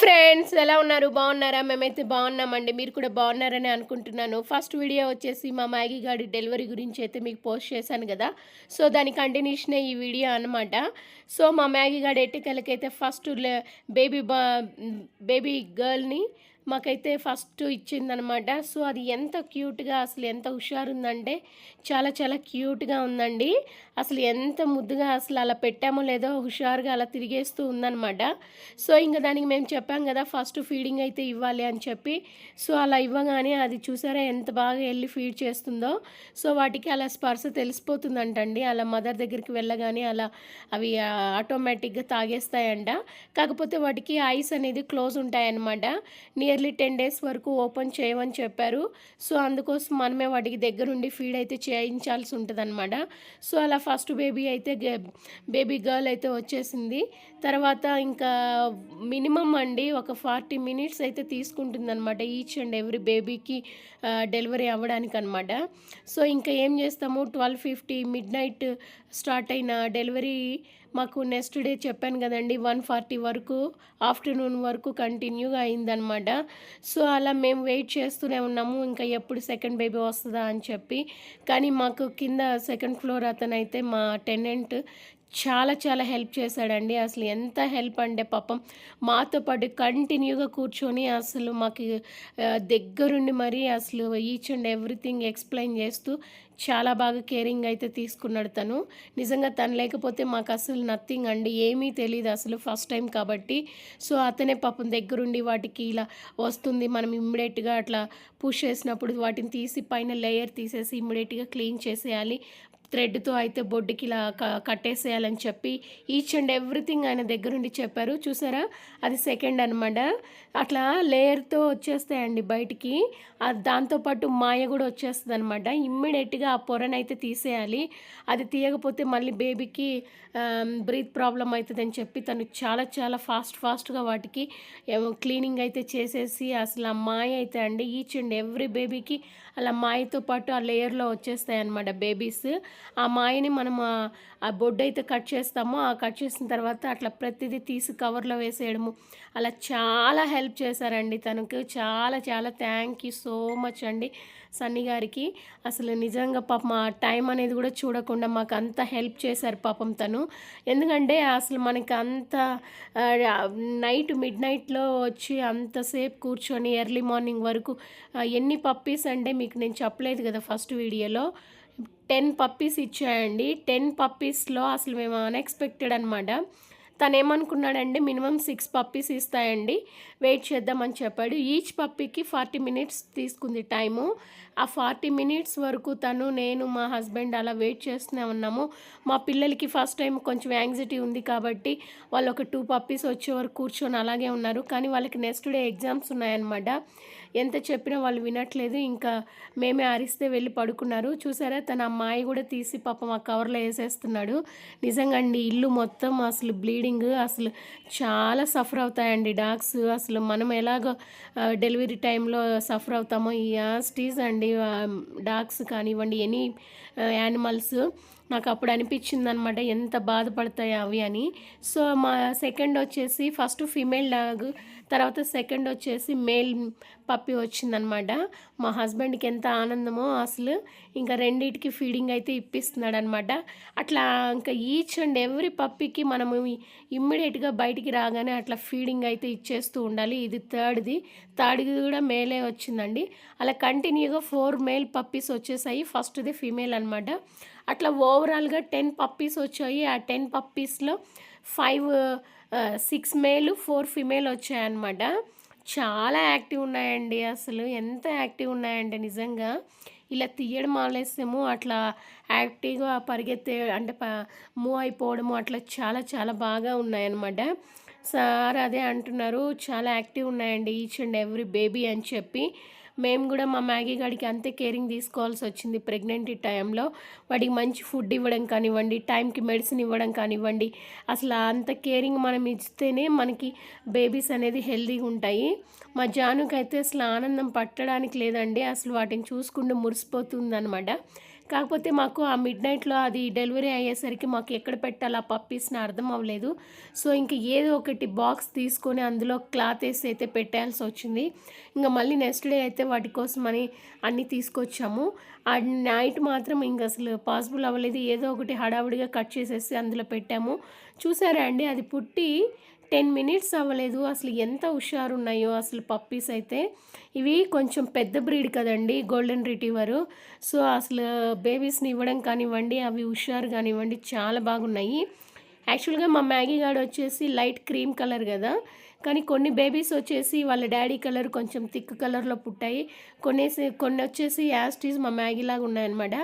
Friends ఎలా ఉన్నారు? బాగున్నారా? మేమైతే బాగున్నామండి. మీరు కూడా బాగున్నారని అనుకుంటున్నాను. ఫస్ట్ వీడియో వచ్చేసి మా మ్యాగీ గాడి డెలివరీ గురించి అయితే మీకు పోస్ట్ చేశాను కదా. సో దాని కంటిన్యూషనే ఈ వీడియో అనమాట సో మా మ్యాగీ గాడి ఎట్టికలకైతే ఫస్ట్ బేబీ బా బేబీ గర్ల్ని మాకైతే ఫస్ట్ ఇచ్చిందనమాట. సో అది ఎంత క్యూట్గా అసలు ఎంత హుషారుందంటే చాలా చాలా క్యూట్గా ఉందండి. అసలు ఎంత ముద్దుగా అసలు అలా పెట్టామో లేదో హుషారుగా అలా తిరిగేస్తూ ఉందనమాట. సో ఇంకా దానికి మేము చెప్పాం కదా ఫస్ట్ ఫీడింగ్ అయితే ఇవ్వాలి అని చెప్పి. సో అలా ఇవ్వగానే అది చూసారా ఎంత బాగా వెళ్ళి ఫీడ్ చేస్తుందో. సో వాటికి అలా స్పర్శ తెలిసిపోతుందంటండి. అలా మదర్ దగ్గరికి వెళ్ళగానే అలా అవి ఆటోమేటిక్గా తాగేస్తాయంట. కాకపోతే వాటికి ఐస్ అనేది క్లోజ్ ఉంటాయన్నమాట నియర్లీ టెన్ డేస్ వరకు ఓపెన్ చేయమని చెప్పారు. సో అందుకోసం మనమే వాటికి దగ్గరుండి ఫీడ్ అయితే చేయించాల్సి ఉంటుంది సో అలా ఫస్ట్ బేబీ అయితే బేబీ గర్ల్ అయితే వచ్చేసింది. తర్వాత ఇంకా మినిమం అండి ఒక ఫార్టీ మినిట్స్ అయితే తీసుకుంటుంది అనమాట ఈచ్ అండ్ ఎవ్రీ బేబీకి డెలివరీ అవ్వడానికి అనమాట సో ఇంకా ఏం చేస్తాము? Twelve fifty midnight start అయిన డెలివరీ మాకు నెక్స్ట్ డే చెప్పాను కదండి వన్ ఫార్టీ వరకు ఆఫ్టర్నూన్ వరకు కంటిన్యూగా అయిందనమాట సో అలా మేము వెయిట్ చేస్తూనే ఉన్నాము ఇంకా ఎప్పుడు సెకండ్ బేబీ వస్తుందా అని చెప్పి. కానీ మాకు కింద సెకండ్ ఫ్లోర్ అతను అయితే మా టెనెంట్ చాలా చాలా హెల్ప్ చేశాడండి. అసలు ఎంత హెల్ప్ అంటే పాపం మాతో పాటు కంటిన్యూగా కూర్చొని అసలు మాకు దగ్గరుండి మరీ అసలు ఈచ్ అండ్ ఎవ్రీథింగ్ ఎక్స్ప్లెయిన్ చేస్తూ చాలా బాగా కేరింగ్ అయితే తీసుకున్నాడు తను. నిజంగా తను లేకపోతే మాకు అసలు నథింగ్ అండి. ఏమీ తెలియదు అసలు ఫస్ట్ టైం కాబట్టి. సో అతనే పాపం దగ్గరుండి వాటికి ఇలా వస్తుంది. మనం ఇమ్మీడియట్గా అట్లా పుష్ చేసినప్పుడు వాటిని తీసి పైన లేయర్ తీసేసి ఇమ్మీడియట్గా క్లీన్ చేసేయాలి. థ్రెడ్తో అయితే బొడ్డుకి ఇలా కట్టేసేయాలని చెప్పి ఈచ్ అండ్ ఎవ్రీథింగ్ ఆయన దగ్గరుండి చెప్పారు. చూసారా? అది సెకండ్ అనమాట అట్లా లేయర్తో వచ్చేస్తాయండి బయటికి. దాంతోపాటు మాయ కూడా వచ్చేస్తుంది అనమాట ఇమ్మీడియట్గా ఆ పొరనైతే తీసేయాలి. అది తీయకపోతే మళ్ళీ బేబీకి బ్రీత్ ప్రాబ్లం అవుతుందని చెప్పి తను చాలా చాలా ఫాస్ట్ ఫాస్ట్గా వాటికి క్లీనింగ్ అయితే చేసేసి అసలు ఆ మాయ అయితే అండి. ఈచ్ అండ్ ఎవ్రీ బేబీకి అలా మాయతో పాటు ఆ లేయర్లో వచ్చేస్తాయి అనమాట బేబీస్. ఆ మాయని మనం ఆ బొడ్డు అయితే కట్ చేస్తామో ఆ కట్ చేసిన తర్వాత అట్లా ప్రతిదీ తీసి కవర్లో వేసేయడము. అలా చాలా హెల్ప్ చేశారండి తనకు. చాలా చాలా థ్యాంక్ యూ సో మచ్ అండి. సన్నీ గారికి. అసలు నిజంగా పాపం ఆ టైం అనేది కూడా చూడకుండా మాకు అంత హెల్ప్ చేశారు పాపం తను. ఎందుకంటే అసలు మనకి అంత నైట్ మిడ్ నైట్లో వచ్చి అంతసేపు కూర్చొని ఎర్లీ మార్నింగ్ వరకు ఎన్ని పప్పీస్ అంటే మీకు నేను చెప్పలేదు కదా ఫస్ట్ వీడియోలో. టెన్ పప్పీస్ ఇచ్చాయండి. టెన్ పప్పీస్లో అసలు మేము అన్ఎక్స్పెక్టెడ్ అనమాట తను ఏమనుకున్నాడండి మినిమం సిక్స్ పప్పీస్ ఇస్తాయండి వెయిట్ చేద్దామని చెప్పాడు. ఈచ్ పప్పీకి ఫార్టీ మినిట్స్ తీసుకుంది టైము. ఆ ఫార్టీ మినిట్స్ వరకు తను నేను మా హస్బెండ్ అలా వెయిట్ చేస్తూనే ఉన్నాము. మా పిల్లలకి ఫస్ట్ టైం కొంచెం యాంగ్జైటీ ఉంది కాబట్టి వాళ్ళు ఒక టూ పప్పీస్ వచ్చే వరకు కూర్చొని అలాగే ఉన్నారు. కానీ వాళ్ళకి నెక్స్ట్ డే ఎగ్జామ్స్ ఉన్నాయన్నమాట. ఎంత చెప్పినా వాళ్ళు వినట్లేదు. ఇంకా మేమే అరిస్తే వెళ్ళి పడుకున్నారు. చూసారా? తన అమ్మాయి కూడా తీసి పాపం ఆ కవర్లో వేసేస్తున్నాడు. నిజంగా అండి ఇల్లు మొత్తం అసలు బ్లీడింగ్ అసలు చాలా సఫర్ అవుతాయండి డాగ్స్. అసలు మనం ఎలాగో డెలివరీ టైంలో సఫర్ అవుతామో ఈ యాస్టీస్ అండి. డాగ్స్ కానివ్వండి ఎనీ యానిమల్స్ నాకు అప్పుడు అనిపించింది అనమాట ఎంత బాధపడతాయి అవి అని. సో మా సెకండ్ వచ్చేసి ఫస్ట్ ఫీమేల్ డాగ్ తర్వాత సెకండ్ వచ్చేసి మేల్ పప్పి వచ్చిందనమాట. మా హస్బెండ్కి ఎంత ఆనందమో అసలు. ఇంకా రెండింటికి ఫీడింగ్ అయితే ఇప్పిస్తున్నాడు అనమాట అట్లా ఇంకా ఈచ్ అండ్ ఎవ్రీ పప్పికి మనము ఇమ్మీడియట్గా బయటికి రాగానే అట్లా ఫీడింగ్ అయితే ఇచ్చేస్తూ ఉండాలి. ఇది థర్డ్ది థర్డ్ది కూడా మేలే వచ్చిందండి. అలా కంటిన్యూగా ఫోర్ మేల్ పప్పీస్ వచ్చేసాయి. ఫస్ట్ది ఫీమేల్ అనమాట. అట్లా ఓవరాల్గా టెన్ పప్పీస్ వచ్చాయి. ఆ ten పప్పీస్లో five six male four female వచ్చాయన్నమాట. చాలా యాక్టివ్ ఉన్నాయండి అసలు. ఎంత యాక్టివ్ ఉన్నాయంటే నిజంగా. ఇలా తీయడం ఆలస్యము అట్లా యాక్టివ్గా పరిగెత్తే అంటే మూవ్ అయిపోవడము అట్లా చాలా చాలా బాగా ఉన్నాయన్నమాట. సార్ అదే అంటున్నారు చాలా యాక్టివ్ ఉన్నాయండి ఈచ్ అండ్ ఎవ్రీ బేబీ అని చెప్పి. మేము కూడా మా మ్యాగీ గాడికి అంతే కేరింగ్ తీసుకోవాల్సి వచ్చింది ప్రెగ్నెంట్ టైంలో. వాడికి మంచి ఫుడ్ ఇవ్వడం కానివ్వండి టైంకి మెడిసిన్ ఇవ్వడం కానివ్వండి అసలు అంత కేరింగ్ మనం ఇస్తేనే మనకి బేబీస్ అనేది హెల్తీగా ఉంటాయి. మా జానుకైతే అసలు ఆనందం పట్టడానికి లేదండి అసలు వాటిని చూసుకుంటూ మురిసిపోతుంది అనమాట కాకపోతే మాకు ఆ మిడ్ నైట్లో అది డెలివరీ అయ్యేసరికి మాకు ఎక్కడ పెట్టాలో ఆ పప్పీస్ని అర్థం అవ్వలేదు. సో ఇంక ఏదో ఒకటి బాక్స్ తీసుకొని అందులో క్లాత్ వేసి అయితే పెట్టాల్సి వచ్చింది. ఇంకా మళ్ళీ నెక్స్ట్ డే అయితే వాటి కోసం అని అన్నీ తీసుకొచ్చాము. ఆ నైట్ మాత్రం ఇంక అసలు పాసిబుల్ అవ్వలేదు. ఏదో ఒకటి హడావుడిగా కట్ చేసేసి అందులో పెట్టాము. చూసారా అండి? అది పుట్టి టెన్ మినిట్స్ అవ్వలేదు. అసలు ఎంత హుషారున్నాయో అసలు పప్పీస్ అయితే. ఇవి కొంచెం పెద్ద బ్రీడ్ కదండి గోల్డెన్ రిటీవరు సో అసలు బేబీస్ని ఇవ్వడం కానివ్వండి అవి హుషారు కానివ్వండి చాలా బాగున్నాయి. యాక్చువల్గా మా మ్యాగీ గాడు వచ్చేసి లైట్ క్రీమ్ కలర్ కదా. కానీ కొన్ని బేబీస్ వచ్చేసి వాళ్ళ డాడీ కలర్ కొంచెం థిక్ కలర్లో పుట్టాయి. కొన్ని కొన్ని వచ్చేసి యాస్టీస్ మా మ్యాగీ లాగా ఉన్నాయన్నమాట.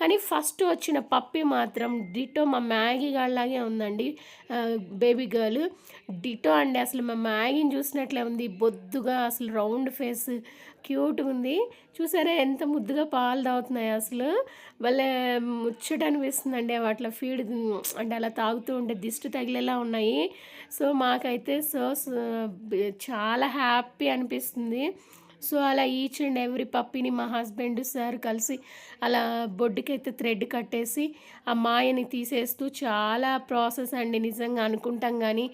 కానీ ఫస్ట్ వచ్చిన పప్పి మాత్రం డిటో మా మ్యాగీ గాళ్ళలాగే ఉందండి. Baby girl. డిటో అండి అసలు మా మ్యాగీని చూసినట్లే ఉంది. బొద్దుగా అసలు రౌండ్ ఫేస్ క్యూట్ ఉంది. చూసారా ఎంత ముద్దుగా పాలు తాగుతున్నాయి అసలు. వాళ్ళ ముచ్చట అనిపిస్తుందండి వాటిలో. ఫీడ్ అంటే అలా తాగుతూ ఉంటే దిష్టి తగిలేలా ఉన్నాయి. సో మాకైతే సో చాలా హ్యాపీ అనిపిస్తుంది. సో అలా ఈచ్ అండ్ ఎవ్రీ పప్పిని మా హస్బెండ్ సార్ కలిసి అలా బొడ్డుకైతే థ్రెడ్ కట్టేసి ఆ మాయని తీసేస్తూ చాలా ప్రాసెస్ అండి. నిజంగా అనుకుంటాం కానీ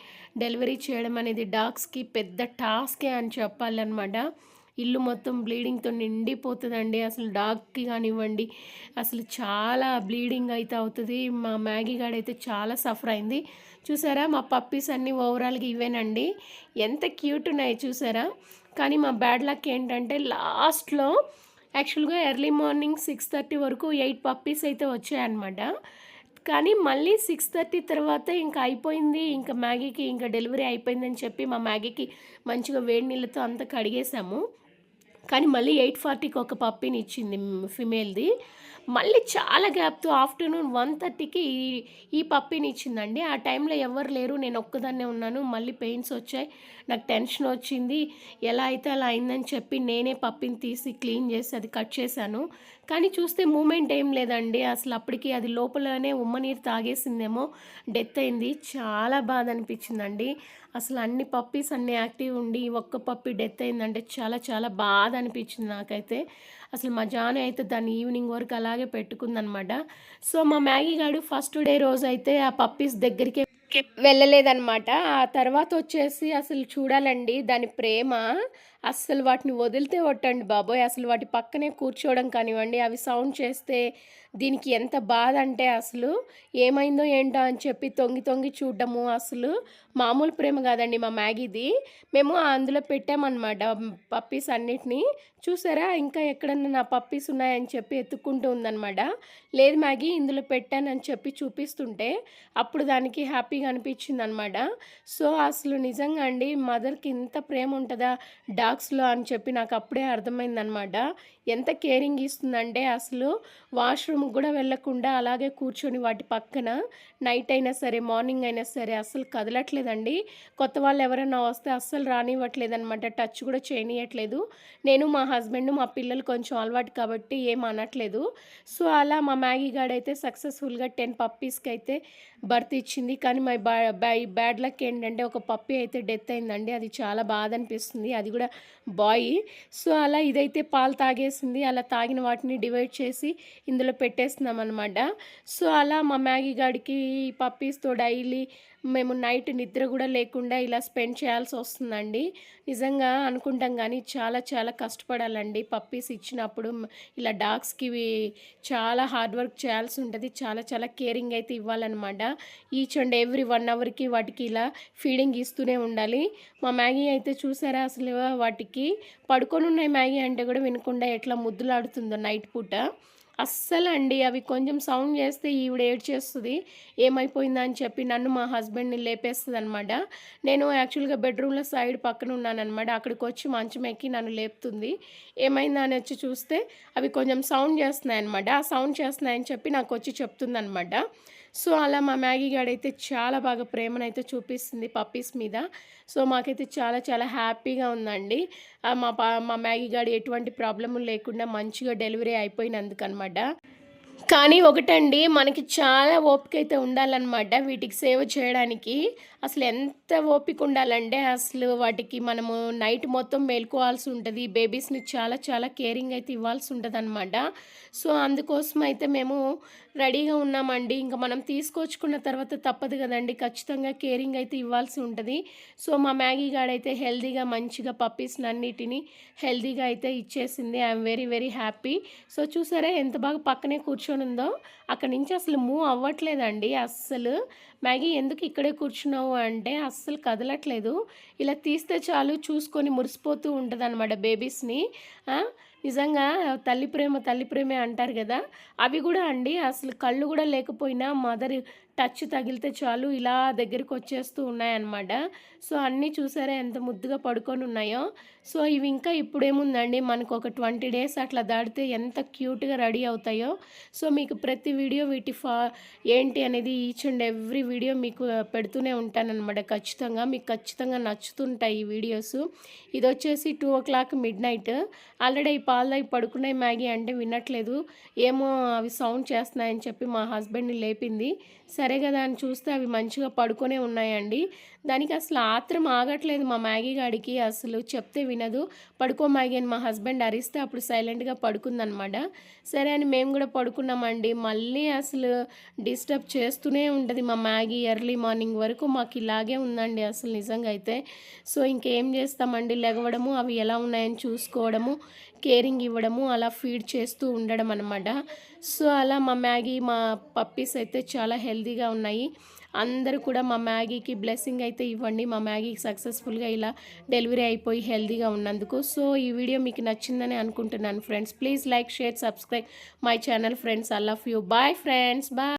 డెలివరీ చేయడం అనేది డాగ్స్కి పెద్ద టాస్కే అని చెప్పాలన్నమాట. ఇల్లు మొత్తం బ్లీడింగ్తో నిండిపోతుందండి. అసలు డాగ్కి కానివ్వండి అసలు చాలా బ్లీడింగ్ అయితే అవుతుంది. మా మ్యాగీ గాడైతే చాలా సఫర్ అయింది. చూసారా మా పప్పీస్ అన్నీ ఓవరాల్గా ఇవేనండి. ఎంత క్యూట్ ఉన్నాయి చూసారా? కానీ మా బ్యాడ్ లక్ ఏంటంటే లాస్ట్లో యాక్చువల్గా ఎర్లీ మార్నింగ్ సిక్స్ థర్టీ వరకు ఎయిట్ పప్పీస్ అయితే వచ్చాయన్నమాట. కానీ మళ్ళీ సిక్స్ థర్టీ తర్వాత ఇంకా అయిపోయింది. ఇంకా మ్యాగీకి ఇంకా డెలివరీ అయిపోయిందని చెప్పి మా మ్యాగీకి మంచిగా వేడి నీళ్ళతో అంతా కడిగేసాము. కానీ మళ్ళీ ఎయిట్ ఫార్టీకి ఒక పప్పిని ఇచ్చింది ఫిమేల్ది. మళ్ళీ చాలా గ్యాప్తో ఆఫ్టర్నూన్ వన్ థర్టీకి ఈ ఈ పప్పిని ఇచ్చిందండి. ఆ టైంలో ఎవరు లేరు నేను ఒక్కదాన్నే ఉన్నాను మళ్ళీ పెయిన్స్ వచ్చాయి నాకు టెన్షన్ వచ్చింది ఎలా అయితే అలా అయిందని చెప్పి నేనే పప్పిని తీసి క్లీన్ చేసి అది కట్ చేశాను. కానీ చూస్తే మూమెంట్ ఏం లేదండి. అసలు అప్పటికి అది లోపలనే ఉమ్మ నీరు తాగేసిందేమో డెత్ అయింది. చాలా బాధ అనిపించిందండి. అసలు అన్ని పప్పీస్ అన్ని యాక్టివ్ ఉండి ఒక్క పప్పి డెత్ అయిందంటే చాలా చాలా బాధ అనిపించింది నాకైతే. అసలు మా జాను అయితే దాన్ని ఈవినింగ్ వరకు అలాగే పెట్టుకుందనమాట. సో మా మ్యాగీ గారు ఫస్ట్ డే రోజు అయితే ఆ పప్పీస్ దగ్గరికి వెళ్ళలేదన్నమాట ఆ తర్వాత వచ్చేసి అసలు చూడాలండి దాని ప్రేమ. అస్సలు వాటిని వదిలితే ఒట్టండి బాబోయ్. అసలు వాటి పక్కనే కూర్చోవడం కానివ్వండి అవి సౌండ్ చేస్తే దీనికి ఎంత బాధ అంటే అసలు ఏమైందో ఏంటో అని చెప్పి తొంగి తొంగి చూడడము అసలు మామూలు ప్రేమ కాదండి మా మ్యాగీది. మేము అందులో పెట్టామన్నమాట పప్పీస్ అన్నిటినీ. చూసారా? ఇంకా ఎక్కడన్నా నా పప్పీస్ ఉన్నాయని చెప్పి ఎత్తుక్కుంటూ ఉందన్నమాట. లేదు మ్యాగీ ఇందులో పెట్టానని చెప్పి చూపిస్తుంటే అప్పుడు దానికి హ్యాపీగా అనిపించింది అనమాట సో అసలు నిజంగా అండి మదర్కి ఇంత ప్రేమ ఉంటుందా? బాక్స్లో అని చెప్పి నాకు అప్పుడే అర్థమైందనమాట. ఎంత కేరింగ్ ఇస్తుందంటే అసలు వాష్రూమ్కి కూడా వెళ్ళకుండా అలాగే కూర్చొని వాటి పక్కన నైట్ అయినా సరే మార్నింగ్ అయినా సరే అసలు కదలట్లేదండి. కొత్త వాళ్ళు ఎవరైనా వస్తే అస్సలు రానివ్వట్లేదనమాట. టచ్ కూడా చేయనియట్లేదు. నేను మా హస్బెండ్ మా పిల్లలు కొంచెం అలవాటు కాబట్టి ఏం అనట్లేదు. సో అలా మా మ్యాగీ గాడ్ అయితే సక్సెస్ఫుల్గా టెన్ పప్పీస్కి అయితే బర్త్ ఇచ్చింది. కానీ మై బై బ్యాడ్ లక్ ఏంటంటే ఒక పప్పి అయితే డెత్ అయిందండి. అది చాలా బాధ అనిపిస్తుంది. అది కూడా బాయ్. సో అలా ఇదైతే పాలు తాగేసింది. అలా తాగిన వాటిని డివైడ్ చేసి ఇందులో పెట్టేస్తున్నాం అనమాట సో అలా మా మ్యాగీ గాడికి పప్పీస్తో డైలీ మేము నైట్ నిద్ర కూడా లేకుండా ఇలా స్పెండ్ చేయాల్సి వస్తుందండి. నిజంగా అనుకుంటాం కానీ చాలా చాలా కష్టపడాలండి. పప్పీస్ ఇచ్చినప్పుడు ఇలా డాగ్స్కి చాలా హార్డ్ వర్క్ చేయాల్సి ఉంటుంది. చాలా చాలా కేరింగ్ అయితే ఇవ్వాలన్నమాట. ఈచ్ అండ్ ఎవ్రీ వన్ అవర్కి వాటికి ఇలా ఫీడింగ్ ఇస్తూనే ఉండాలి. మా మ్యాగీ అయితే చూసారా అసలు వాటికి? పడుకొని ఉన్నాయి మ్యాగీ అంటే కూడా వినకుండా ఎట్లా ముద్దులాడుతుందో నైట్ పూట. అస్సలు అండి అవి కొంచెం సౌండ్ చేస్తే ఈవిడ ఏడ్చేస్తుంది. ఏమైపోయిందా అని చెప్పి నన్ను మా హస్బెండ్ని లేపేస్తుంది అనమాట నేను యాక్చువల్గా బెడ్రూమ్లో సైడ్ పక్కన ఉన్నానమాట అక్కడికి వచ్చి మంచం ఎక్కి నన్ను లేపుతుంది. ఏమైందా అని వచ్చి చూస్తే అవి కొంచెం సౌండ్ చేస్తున్నాయి అనమాట ఆ సౌండ్ చేస్తున్నాయని చెప్పి నాకు వచ్చి చెప్తుంది అనమాట సో అలా మా మ్యాగీ గాడైతే చాలా బాగా ప్రేమనైతే చూపిస్తుంది పప్పీస్ మీద. సో మాకైతే చాలా చాలా హ్యాపీగా ఉందండి. మా పా మా మ్యాగీ గాడి ఎటువంటి ప్రాబ్లము లేకుండా మంచిగా డెలివరీ అయిపోయినందుకు అనమాట కానీ ఒకటండి మనకి చాలా ఓపిక అయితే ఉండాలన్నమాట వీటికి సేవ చేయడానికి. అసలు ఎంత ఓపిక ఉండాలంటే అసలు వాటికి మనము నైట్ మొత్తం మేల్కోవాల్సి ఉంటుంది. బేబీస్ని చాలా చాలా కేరింగ్ అయితే ఇవ్వాల్సి ఉంటుంది అనమాట సో అందుకోసం అయితే మేము రెడీగా ఉన్నామండి. ఇంకా మనం తీసుకొచ్చుకున్న తర్వాత తప్పదు కదండి. ఖచ్చితంగా కేరింగ్ అయితే ఇవ్వాల్సి ఉంటుంది. సో మా మ్యాగీ గాడైతే హెల్తీగా మంచిగా పప్పీస్ని అన్నిటిని హెల్తీగా అయితే ఇచ్చేసింది. I'm very very happy. So చూసారా ఎంత బాగా పక్కనే కూర్చొని ఉందో అక్కడి నుంచి అసలు మూవ్ అవ్వట్లేదండి అస్సలు. మ్యాగీ ఎందుకు ఇక్కడే కూర్చున్నావు అంటే అస్సలు కదలట్లేదు. ఇలా తీస్తే చాలు చూసుకొని మురిసిపోతూ ఉంటుంది అనమాట బేబీస్ని నిజంగా తల్లి ప్రేమ తల్లి ప్రేమే అంటారు కదా. అవి కూడా అండి అసలు కళ్ళు కూడా లేకపోయినా మదర్ టచ్ తగిలితే చాలు ఇలా దగ్గరికి వచ్చేస్తూ ఉన్నాయన్నమాట. సో అన్నీ చూసారా ఎంత ముద్దుగా పడుకొని ఉన్నాయో. సో ఇవి ఇంకా ఇప్పుడేముందండి? మనకు ఒక ట్వంటీ డేస్ అట్లా దాడితే ఎంత క్యూట్గా రెడీ అవుతాయో. సో మీకు ప్రతి వీడియో వీటి ఫా ఏంటి అనేది ఈచ్ అండ్ ఎవ్రీ వీడియో మీకు పెడుతూనే ఉంటానన్నమాట ఖచ్చితంగా. మీకు ఖచ్చితంగా నచ్చుతుంటాయి ఈ వీడియోస్. ఇది వచ్చేసి two o'clock midnight. Already ఈ పాలు పడుకున్నాయి మ్యాగీ అంటే వినట్లేదు. ఏమో అవి సౌండ్ చేస్తున్నాయని చెప్పి మా హస్బెండ్ని లేపింది. సరే కదా అని చూస్తే అవి మంచిగా పడుకొనే ఉన్నాయండి. దానికి అసలు ఆత్రం ఆగట్లేదు మా మ్యాగీ గాడికి. అసలు చెప్తే వినదు. పడుకో మ్యాగీ అని మా హస్బెండ్ అరిస్తే అప్పుడు సైలెంట్గా పడుకుందనమాట సరే అని మేము కూడా పడుకున్నామండి. మళ్ళీ అసలు డిస్టర్బ్ చేస్తూనే ఉంటుంది మా మ్యాగీ ఎర్లీ మార్నింగ్ వరకు మాకు ఇలాగే ఉందండి అసలు నిజంగా అయితే. సో ఇంకేం చేస్తామండి? లెగవడము అవి ఎలా ఉన్నాయని చూసుకోవడము కేరింగ్ ఇవ్వడము అలా ఫీడ్ చేస్తూ ఉండడం అనమాట సో అలా మా మ్యాగీ మా పప్పీస్ అయితే చాలా హెల్తీగా ఉన్నాయి. అందరూ కూడా మా మ్యాగీకి బ్లెస్సింగ్ అయితే ఇవ్వండి. మా మ్యాగీకి సక్సెస్ఫుల్గా ఇలా డెలివరీ అయిపోయి హెల్దీగా ఉన్నందుకు. సో ఈ వీడియో మీకు నచ్చిందని అనుకుంటున్నాను friends. Please like share subscribe my channel friends. I love you. Bye friends. Bye.